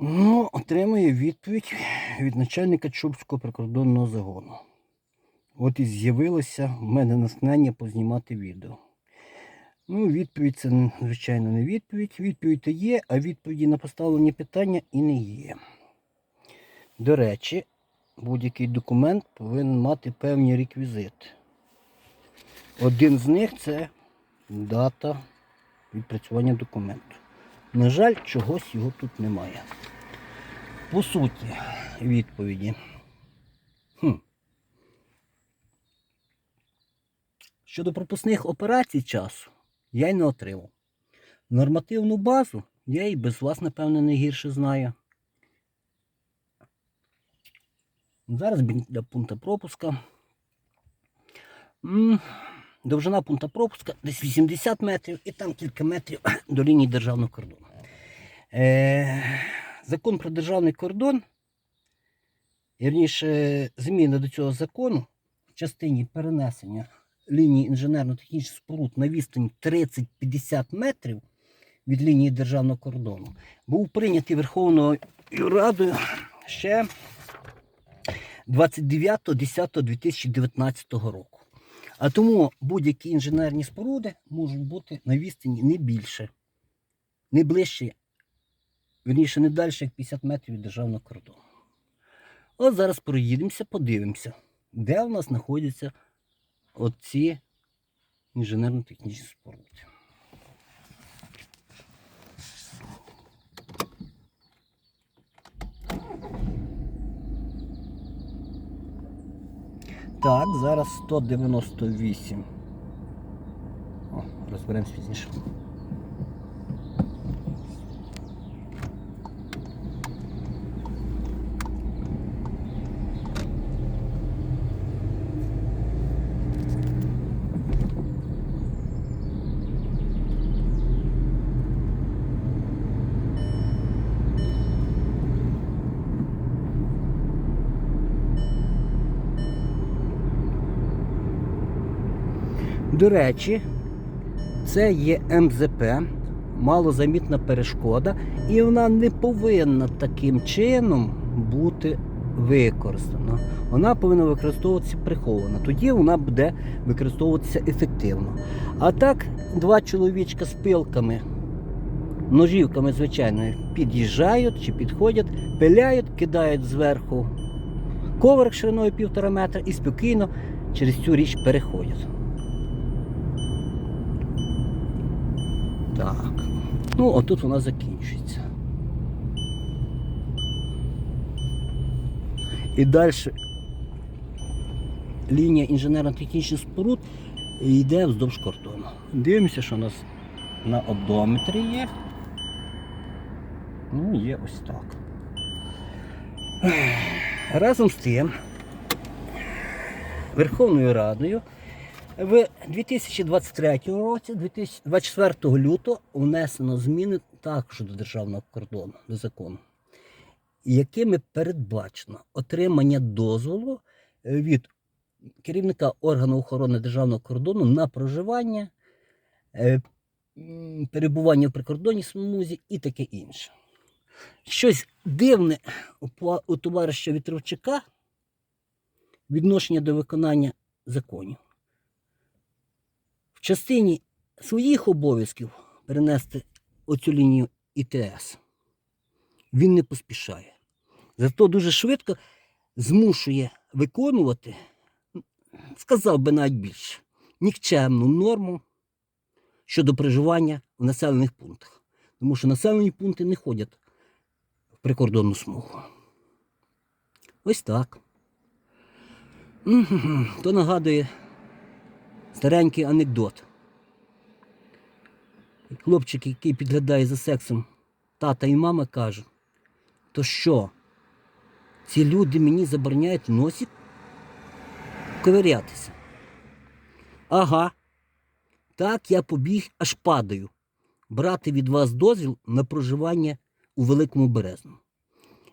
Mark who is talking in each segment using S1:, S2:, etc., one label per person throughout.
S1: Ну, отримує відповідь від начальника Чубського прикордонного загону. От і з'явилося в мене натхнення познімати відео. Ну, відповідь це, звичайно, не відповідь. Відповідь то є, а відповіді на поставлені питання і не є. До речі, будь-який документ повинен мати певні реквізити. Один з них це дата відпрацювання документу. На жаль, чогось його тут немає. По суті, відповіді. Хм. Щодо пропускних операцій часу, я й не отримав. Нормативну базу я і без вас, напевно, не гірше знаю. Зараз біля пункту пропуска. Довжина пункту пропуска десь 80 метрів і там кілька метрів до лінії державного кордону. Е, закон про державний кордон, вірніше, зміни до цього закону в частині перенесення лінії інженерно-технічних споруд на відстані 30-50 метрів від лінії державного кордону був прийнятий Верховною Радою ще 29.10.2019 року. А тому будь-які інженерні споруди можуть бути на відстані не більше, не ближче, вірніше, не далі, як 50 метрів від державного кордону. От зараз проїдемося, подивимося, де у нас знаходяться оці інженерно-технічні споруди. Так, зараз 198. О, розберемось пізніше. До речі, це є МЗП, малозамітна перешкода, і вона не повинна таким чином бути використана. Вона повинна використовуватися приховано. Тоді вона буде використовуватися ефективно. А так, два чоловічка з пилками, ножівками, звичайно, під'їжджають чи підходять, пиляють, кидають зверху коврик шириною півтора метра і спокійно через цю річ переходять. Так. Ну, отут вона закінчується. І далі лінія інженерно-технічних споруд йде вздовж кордону. Дивимося, що у нас на одометрі є. Ну, є ось так. Разом з тим, Верховною Радою в 2023 році, 24 лютого, внесено зміни також до державного кордону, до закону, якими передбачено отримання дозволу е, від керівника органу охорони державного кордону на проживання, е, перебування в прикордонній смузі і таке інше. Щось дивне у товариша Вітровчака відношення до виконання законів в частині своїх обов'язків перенести оцю лінію ІТС. Він не поспішає. Зато дуже швидко змушує виконувати, сказав би навіть більше, нікчемну норму щодо проживання в населених пунктах. Тому що населені пункти не ходять в прикордонну смугу. Ось так. То нагадує старенький анекдот. Хлопчик, який підглядає за сексом, тата і мама кажуть, то що? Ці люди мені забороняють в носі ковирятися. Ага. Так я побіг, аж падаю. Брати від вас дозвіл на проживання у Великому Березному.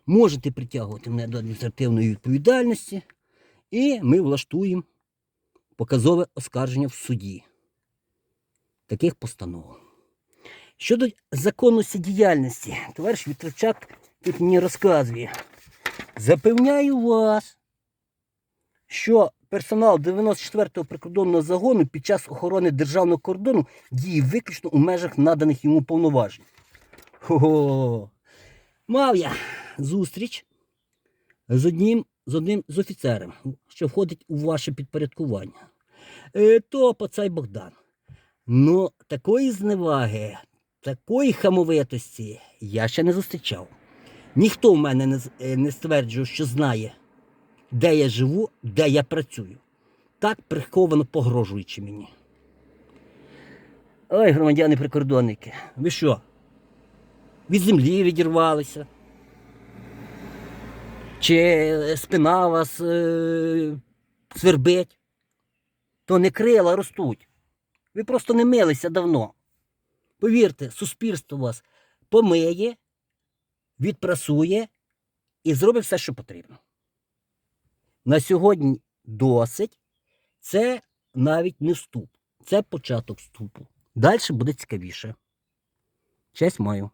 S1: Можете притягувати мене до адміністративної відповідальності, і ми влаштуємо показове оскарження в суді таких постанов. Щодо законності діяльності, товариш Вітровчак тут мені розказує. Запевняю вас, що персонал 94-го прикордонного загону під час охорони державного кордону діє виключно у межах наданих йому повноважень. Хо-хо. Мав я зустріч з одним з одним з офіцером, що входить у ваше підпорядкування. Е, то пацай Богдан. Ну, такої зневаги, такої хамовитості я ще не зустрічав. Ніхто в мене не, е, не стверджував, що знає, де я живу, де я працюю. Так приховано погрожуючи мені. Ой, громадяни прикордонники, ви що? Від землі відірвалися? Чи е, спина вас е, свербить? То не крила ростуть. Ви просто не милися давно. Повірте, суспільство вас помиє, відпрасує і зробить все, що потрібно. На сьогодні досить. Це навіть не вступ. Це початок вступу. Далі буде цікавіше. Честь маю.